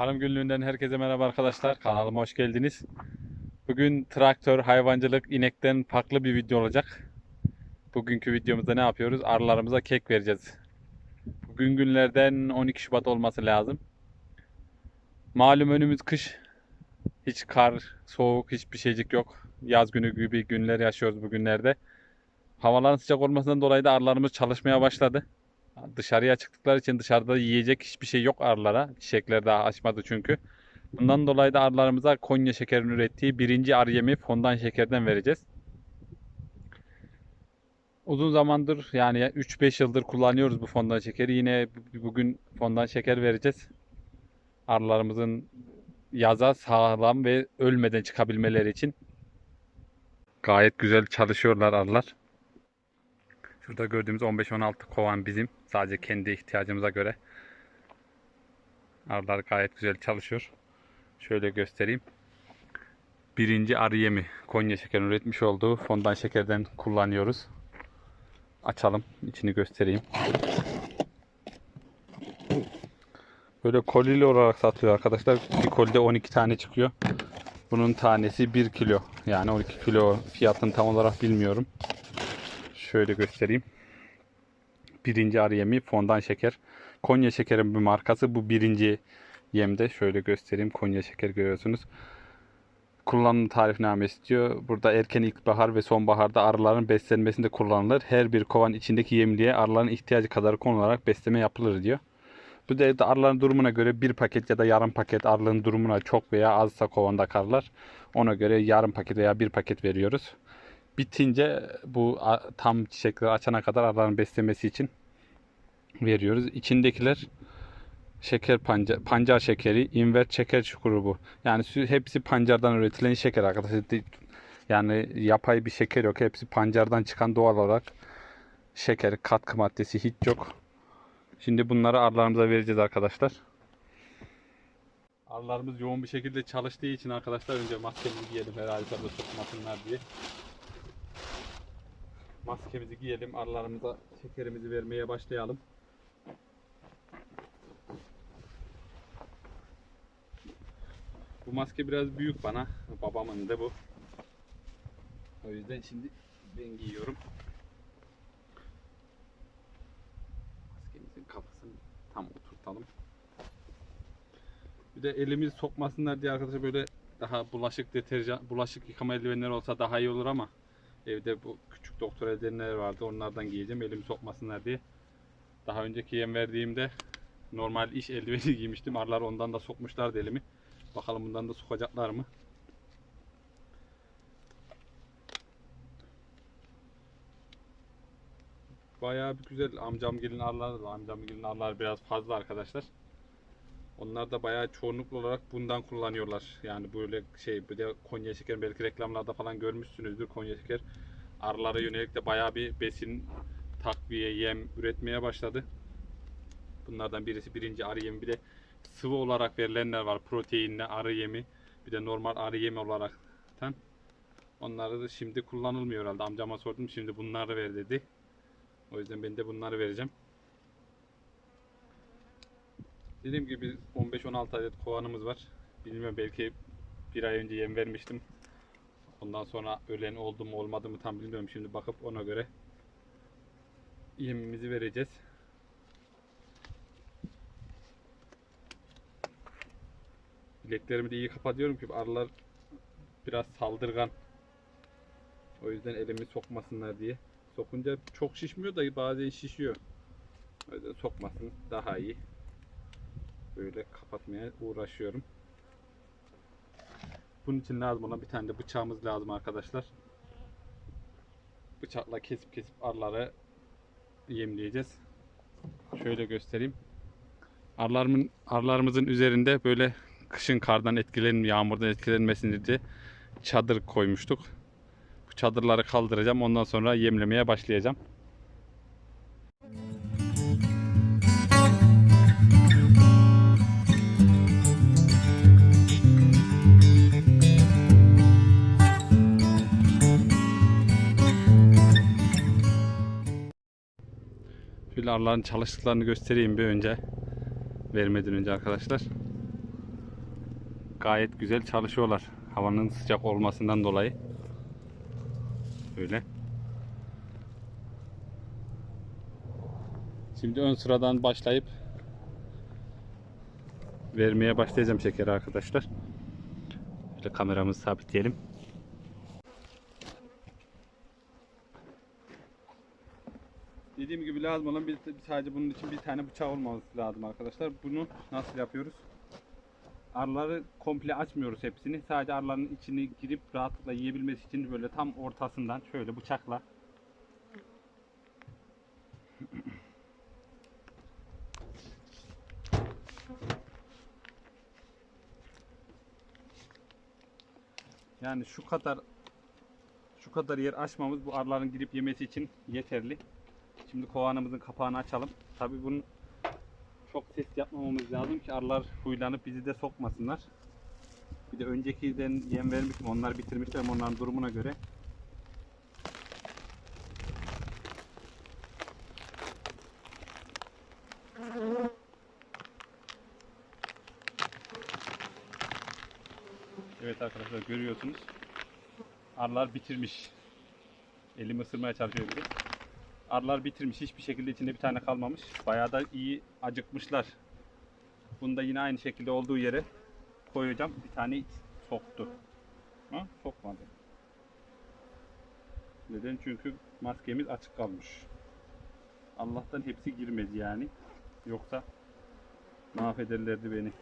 Tarım günlüğünden herkese merhaba arkadaşlar. Kanalıma hoş geldiniz. Bugün traktör, hayvancılık, inekten farklı bir video olacak. Bugünkü videomuzda ne yapıyoruz? Arılarımıza kek vereceğiz. Bugün günlerden 12 Şubat olması lazım. Malum önümüz kış. Hiç kar, soğuk, hiçbir şeycik yok. Yaz günü gibi günler yaşıyoruz bugünlerde. Havaların sıcak olmasından dolayı da arılarımız çalışmaya başladı. Dışarıya çıktıkları için dışarıda yiyecek hiçbir şey yok arılara. Çiçekler daha açmadı çünkü. Bundan dolayı da arılarımıza Konya şekerinin ürettiği birinci arı yemi fondan şekerden vereceğiz. Uzun zamandır yani 3-5 yıldır kullanıyoruz bu fondan şekeri. Yine bu- bugün fondan şeker vereceğiz. Arılarımızın yaza sağlam ve ölmeden çıkabilmeleri için. Gayet güzel çalışıyorlar arılar. Şurada gördüğümüz 15-16 kovan bizim. Sadece kendi ihtiyacımıza göre. Arılar gayet güzel çalışıyor. Şöyle göstereyim. Birinci arı yemi Konya şekerin üretmiş olduğu fondan şekerden kullanıyoruz. Açalım. içini göstereyim. Böyle kolili olarak satılıyor arkadaşlar. Bir kolide 12 tane çıkıyor. Bunun tanesi 1 kilo. Yani 12 kilo fiyatını tam olarak bilmiyorum. Şöyle göstereyim. Birinci arı yemi fondan şeker. Konya şekerin bir markası. Bu birinci yemde. Şöyle göstereyim. Konya şeker görüyorsunuz. Kullanım tarifnamesi diyor. Burada erken ilkbahar ve sonbaharda arıların beslenmesinde kullanılır. Her bir kovan içindeki yemliğe arıların ihtiyacı kadar konularak besleme yapılır diyor. Bu da arıların durumuna göre bir paket ya da yarım paket arıların durumuna çok veya azsa kovanda karlar. Ona göre yarım paket veya bir paket veriyoruz. Bitince bu tam çiçekleri açana kadar arıların beslemesi için veriyoruz. İçindekiler şeker pancar, pancar şekeri, invert şeker çukuru bu. Yani hepsi pancardan üretilen şeker arkadaşlar. Yani yapay bir şeker yok. Hepsi pancardan çıkan doğal olarak şeker, katkı maddesi hiç yok. Şimdi bunları arılarımıza vereceğiz arkadaşlar. Arılarımız yoğun bir şekilde çalıştığı için arkadaşlar önce maskemizi giyelim herhalde sokmasınlar diye. Maskemizi giyelim arılarımıza şekerimizi vermeye başlayalım. Bu maske biraz büyük bana. Babamın da bu. O yüzden şimdi ben giyiyorum. Maskemizin kafasını tam oturtalım. Bir de elimiz sokmasınlar diye arkadaşlar böyle daha bulaşık deterjan, bulaşık yıkama eldivenleri olsa daha iyi olur ama evde bu küçük doktor eldivenleri vardı. Onlardan giyeceğim elimi sokmasınlar diye. Daha önceki yem verdiğimde normal iş eldiveni giymiştim. Arılar ondan da sokmuşlardı elimi. Bakalım bundan da sokacaklar mı? Bayağı bir güzel amcam gelin arılar amcam gelin arılar biraz fazla arkadaşlar. Onlar da bayağı çoğunluklu olarak bundan kullanıyorlar. Yani böyle şey bir de Konya şeker belki reklamlarda falan görmüşsünüzdür Konya şeker. Arılara yönelik de bayağı bir besin takviye yem üretmeye başladı. Bunlardan birisi birinci arı yemi bir de sıvı olarak verilenler var. Proteinli arı yemi bir de normal arı yemi olaraktan. Onları da şimdi kullanılmıyor herhalde. Amcama sordum şimdi bunları ver dedi. O yüzden ben de bunları vereceğim. Dediğim gibi 15-16 adet kovanımız var. Bilmiyorum belki bir ay önce yem vermiştim. Ondan sonra ölen oldu mu olmadı mı tam bilmiyorum. Şimdi bakıp ona göre yemimizi vereceğiz. Bileklerimi de iyi kapatıyorum ki arılar biraz saldırgan. O yüzden elimi sokmasınlar diye. Sokunca çok şişmiyor da bazen şişiyor. O yüzden sokmasın daha iyi. Böyle kapatmaya uğraşıyorum. Bunun için lazım olan bir tane de bıçağımız lazım arkadaşlar. Bıçakla kesip kesip arıları yemleyeceğiz. Şöyle göstereyim. Arılarımın, arılarımızın üzerinde böyle kışın kardan etkilen, yağmurdan etkilenmesin diye çadır koymuştuk. Bu çadırları kaldıracağım. Ondan sonra yemlemeye başlayacağım. Şöyle arıların çalıştıklarını göstereyim bir önce. Vermeden önce arkadaşlar. Gayet güzel çalışıyorlar. Havanın sıcak olmasından dolayı. Böyle. Şimdi ön sıradan başlayıp vermeye başlayacağım şekeri arkadaşlar. Böyle kameramızı sabitleyelim. Dediğim gibi lazım olan bir, sadece bunun için bir tane bıçak olması lazım arkadaşlar. Bunu nasıl yapıyoruz? Arıları komple açmıyoruz hepsini. Sadece arıların içini girip rahatlıkla yiyebilmesi için böyle tam ortasından şöyle bıçakla Yani şu kadar şu kadar yer açmamız bu arıların girip yemesi için yeterli. Şimdi kovanımızın kapağını açalım. Tabi bunun çok ses yapmamamız lazım ki arılar huylanıp bizi de sokmasınlar. Bir de öncekiden yem vermiştim. Onlar bitirmişler onların durumuna göre. Evet arkadaşlar görüyorsunuz. Arılar bitirmiş. Elimi ısırmaya çalışıyor bir de. Arılar bitirmiş. Hiçbir şekilde içinde bir tane kalmamış. Bayağı da iyi acıkmışlar. Bunu da yine aynı şekilde olduğu yere koyacağım. Bir tane iç soktu. Ha? Sokmadı. Neden? Çünkü maskemiz açık kalmış. Allah'tan hepsi girmedi yani. Yoksa mahvederlerdi beni.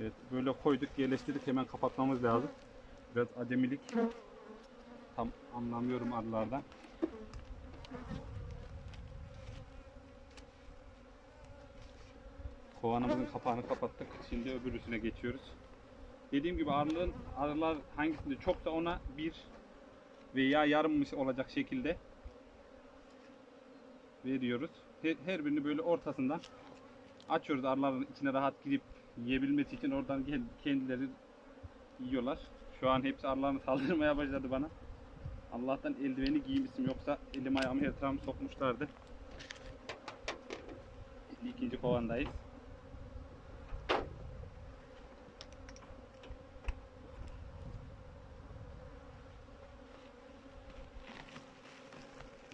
Evet böyle koyduk yerleştirdik hemen kapatmamız lazım. Biraz acemilik. Tam anlamıyorum arılardan. Kovanımızın kapağını kapattık. Şimdi öbürüsüne geçiyoruz. Dediğim gibi arıların, arılar hangisinde çoksa ona bir veya yarımmış olacak şekilde veriyoruz. Her, her birini böyle ortasından açıyoruz arıların içine rahat girip yiyebilmesi için oradan kendileri yiyorlar. Şu an hepsi arılarını saldırmaya başladı bana. Allah'tan eldiveni giymişim yoksa elim ayağımı her sokmuşlardı. İkinci kovandayız.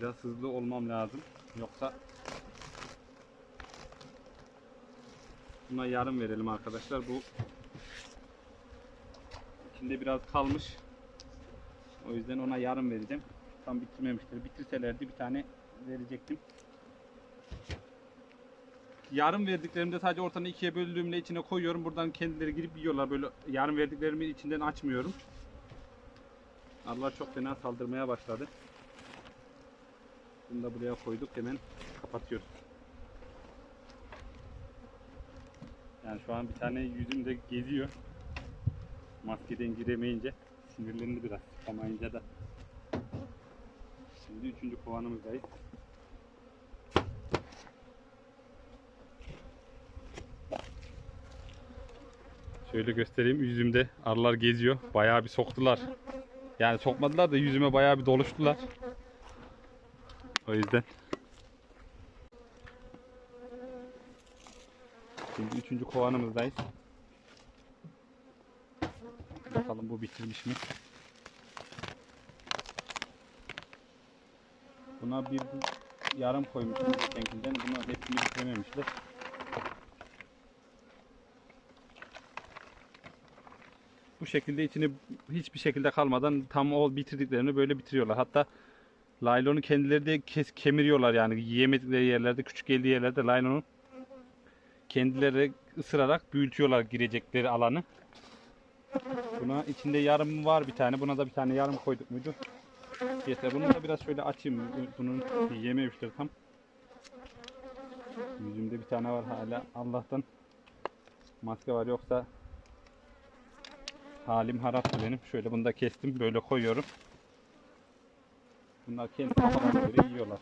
Biraz hızlı olmam lazım. Yoksa buna yarım verelim arkadaşlar. Bu içinde biraz kalmış. O yüzden ona yarım vereceğim. Tam bitirmemişler. Bitirselerdi bir tane verecektim. Yarım verdiklerimde sadece ortadan ikiye böldüğümle içine koyuyorum. Buradan kendileri girip yiyorlar. Böyle yarım verdiklerimi içinden açmıyorum. Arılar çok fena saldırmaya başladı. Bunu da buraya koyduk. Hemen kapatıyoruz. Yani şu an bir tane yüzümde geziyor. Maskeden giremeyince sinirlendi biraz. Çıkamayınca da. Şimdi üçüncü kovanımızdayız. Şöyle göstereyim. Yüzümde arılar geziyor. Bayağı bir soktular. Yani sokmadılar da yüzüme bayağı bir doluştular. O yüzden. Şimdi üçüncü kovanımızdayız. Bakalım bu bitirmiş mi? Buna bir yarım koymuştum geçenkinden. Buna hepsini bitirememişler. Bu şekilde içini hiçbir şekilde kalmadan tam o bitirdiklerini böyle bitiriyorlar. Hatta laylonu kendileri de kes, kemiriyorlar yani yiyemedikleri yerlerde, küçük geldiği yerlerde laylonu kendileri ısırarak büyütüyorlar girecekleri alanı. Buna içinde yarım var bir tane. Buna da bir tane yarım koyduk muydu? Yeter. Bunu da biraz şöyle açayım. Bunun yememişler tam. Yüzümde bir tane var hala. Allah'tan maske var yoksa halim haraptı benim. Şöyle bunu da kestim. Böyle koyuyorum. Bunlar kendi kafalarına göre yiyorlar.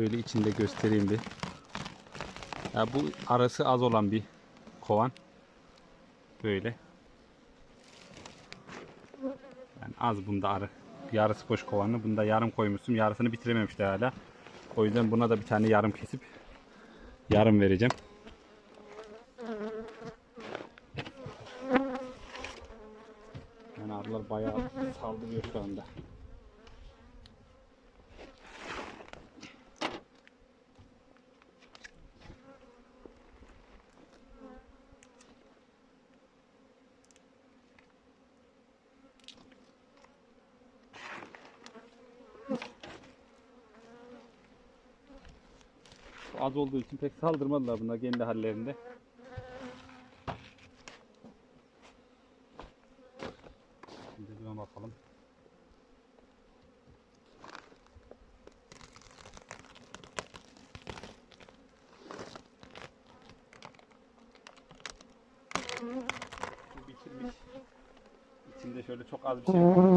Şöyle içinde göstereyim bir. Ya bu arası az olan bir kovan. Böyle. Yani az bunda arı. Yarısı boş kovanı. Bunda yarım koymuşsun. Yarısını bitirememişler hala. O yüzden buna da bir tane yarım kesip yarım vereceğim. Yani arılar bayağı saldırıyor şu anda. Az olduğu için pek saldırmadılar bunlar kendi hallerinde. Şimdi buna bakalım. Bitirmiş. İçinde şöyle çok az bir şey var.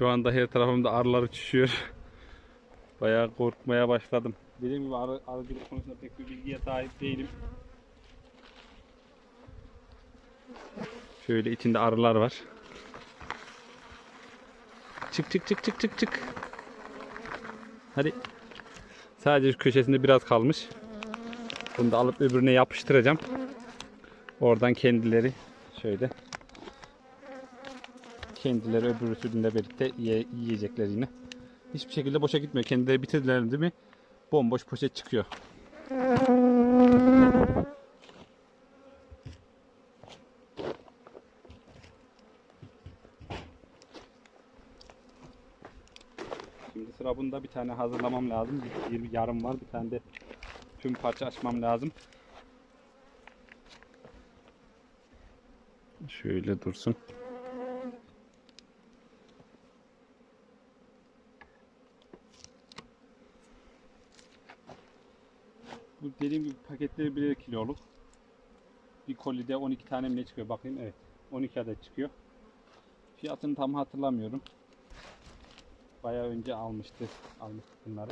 Şu anda her tarafımda arılar uçuşuyor. Bayağı korkmaya başladım. Dediğim gibi arı, arıcılık konusunda pek bir bilgiye sahip değilim. Şöyle içinde arılar var. Çık çık çık çık çık çık. Hadi. Sadece şu köşesinde biraz kalmış. Bunu da alıp öbürüne yapıştıracağım. Oradan kendileri şöyle kendileri öbür sürünle birlikte ye- yiyecekler yine. Hiçbir şekilde boşa gitmiyor. Kendileri bitirdiler değil mi? Bomboş poşet çıkıyor. Şimdi sıra bunda bir tane hazırlamam lazım. Bir, bir yarım var. Bir tane de tüm parça açmam lazım. Şöyle dursun. Dediğim gibi paketleri 1 kiloluk. Bir kolide 12 tane mi ne çıkıyor bakayım evet 12 adet çıkıyor. Fiyatını tam hatırlamıyorum. Bayağı önce almıştı almıştık bunları.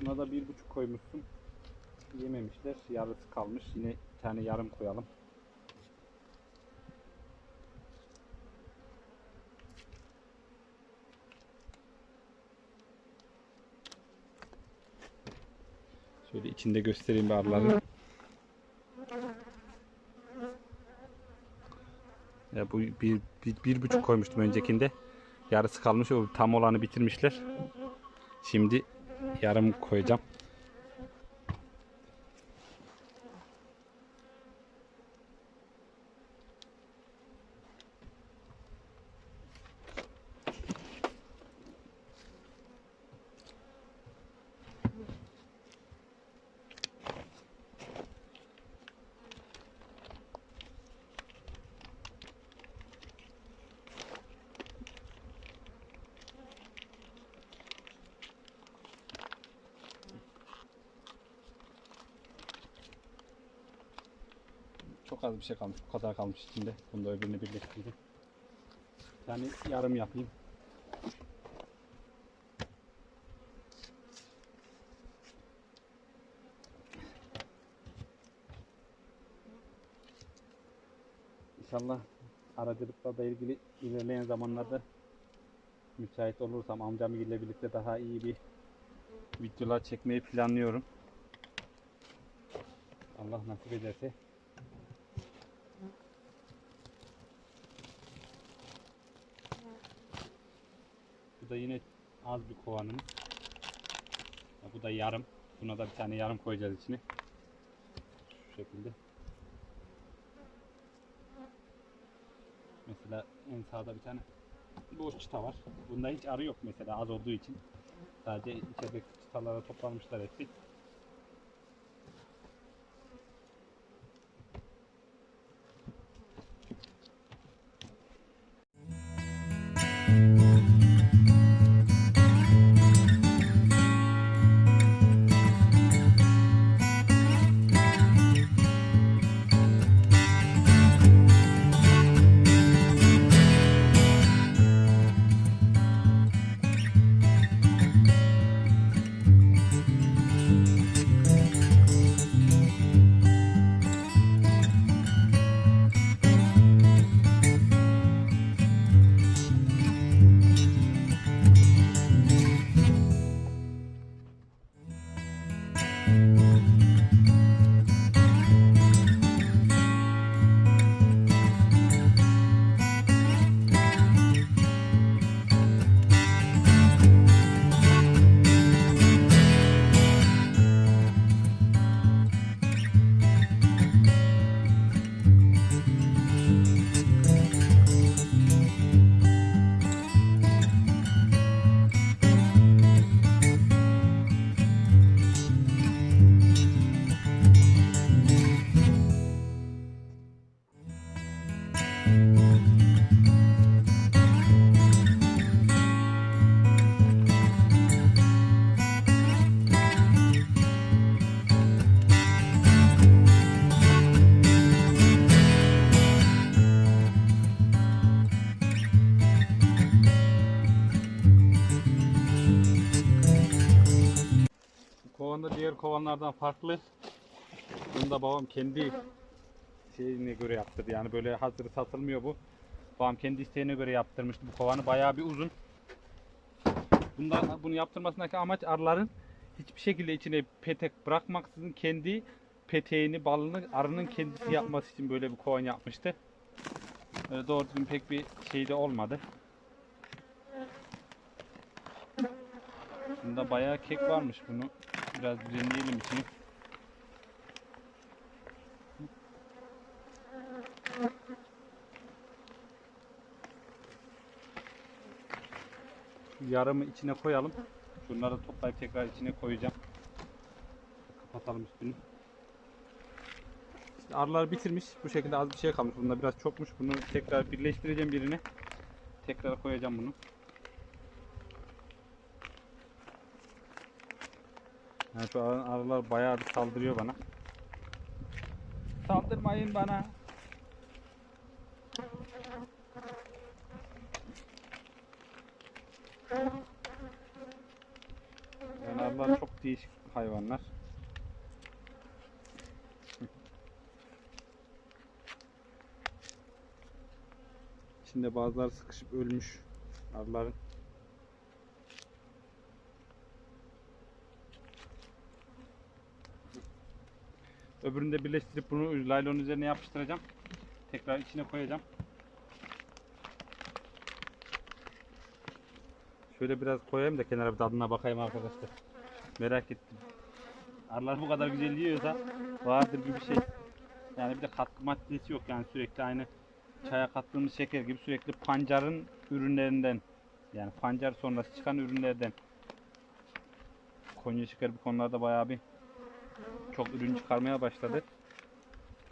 Buna da bir buçuk koymuşsun. Yememişler. Yarısı kalmış. Yine bir tane yarım koyalım. Şöyle içinde göstereyim bir arıları. Ya bu bir, bir, bir buçuk koymuştum öncekinde. Yarısı kalmış. O tam olanı bitirmişler. Şimdi yarım koyacağım. Çok az bir şey kalmış. Bu kadar kalmış içinde. Bunu da öbürünü birleştirdim. Yani yarım yapayım. İnşallah aracılıkla da ilgili ilerleyen zamanlarda müsait olursam amcam ile birlikte daha iyi bir videolar çekmeyi planlıyorum. Allah nasip ederse Bu da yine az bir kovanımız. Bu da yarım. Buna da bir tane yarım koyacağız içine. Şu şekilde. Mesela en sağda bir tane boş çıta var. Bunda hiç arı yok mesela az olduğu için. Sadece içerideki çıtalara toplanmışlar hepsi. Kovanlardan farklı. Bunu da babam kendi şeyine göre yaptırdı. Yani böyle hazır satılmıyor bu. Babam kendi isteğine göre yaptırmıştı bu kovanı. Bayağı bir uzun. Bunda, bunu yaptırmasındaki amaç arıların hiçbir şekilde içine petek bırakmaksızın kendi peteğini, balını arının kendisi yapması için böyle bir kovan yapmıştı. Öyle doğru düzgün pek bir şey de olmadı. Bunda bayağı kek varmış bunu. Biraz düzenleyelim içini. Yarımı içine koyalım. Şunları toplayıp tekrar içine koyacağım. Kapatalım üstünü. İşte arılar bitirmiş. Bu şekilde az bir şey kalmış. Bunda biraz çokmuş. Bunu tekrar birleştireceğim birine. Tekrar koyacağım bunu. Yani şu ar- arılar bayağı bir saldırıyor bana. Saldırmayın bana. Yani arılar çok değişik hayvanlar. İçinde bazıları sıkışıp ölmüş arıların. Öbürünü de birleştirip bunu laylonun üzerine yapıştıracağım. Tekrar içine koyacağım. Şöyle biraz koyayım da kenara bir tadına bakayım arkadaşlar. Merak ettim. Arılar bu kadar güzel yiyorsa vardır bir bir şey. Yani bir de katkı maddesi yok yani sürekli aynı çaya kattığımız şeker gibi sürekli pancarın ürünlerinden yani pancar sonrası çıkan ürünlerden Konya şeker bu konularda bayağı bir çok ürün çıkarmaya başladı.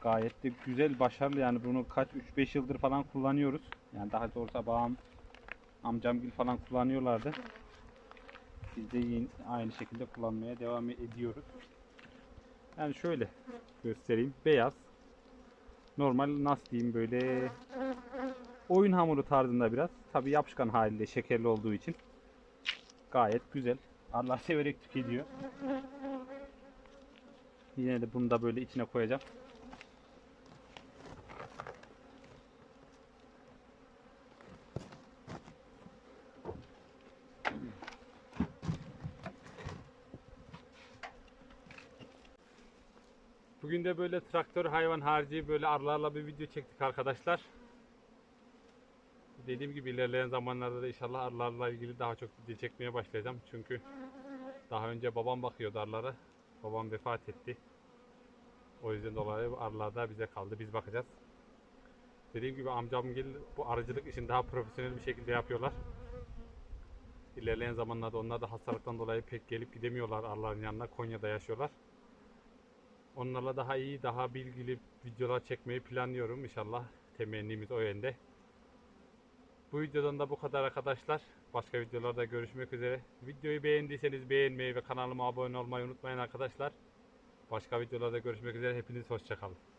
Gayet de güzel, başarılı yani bunu kaç 3-5 yıldır falan kullanıyoruz. Yani daha doğrusu babam, amcamgil falan kullanıyorlardı. Biz de yine aynı şekilde kullanmaya devam ediyoruz. Yani şöyle göstereyim. Beyaz. Normal nasıl diyeyim böyle oyun hamuru tarzında biraz. Tabi yapışkan haliyle şekerli olduğu için. Gayet güzel. Allah severek tüketiyor. Yine de bunu da böyle içine koyacağım. Bugün de böyle traktör hayvan harici böyle arılarla bir video çektik arkadaşlar. Dediğim gibi ilerleyen zamanlarda da inşallah arılarla ilgili daha çok video çekmeye başlayacağım. Çünkü daha önce babam bakıyordu arılara. Babam vefat etti. O yüzden dolayı arılar da bize kaldı. Biz bakacağız. Dediğim gibi amcamgil bu arıcılık işini daha profesyonel bir şekilde yapıyorlar. İlerleyen zamanlarda onlar da hastalıktan dolayı pek gelip gidemiyorlar arıların yanına. Konya'da yaşıyorlar. Onlarla daha iyi, daha bilgili videolar çekmeyi planlıyorum inşallah. Temennimiz o yönde. Bu videodan da bu kadar arkadaşlar. Başka videolarda görüşmek üzere. Videoyu beğendiyseniz beğenmeyi ve kanalıma abone olmayı unutmayın arkadaşlar. Başka videolarda görüşmek üzere. Hepiniz hoşçakalın.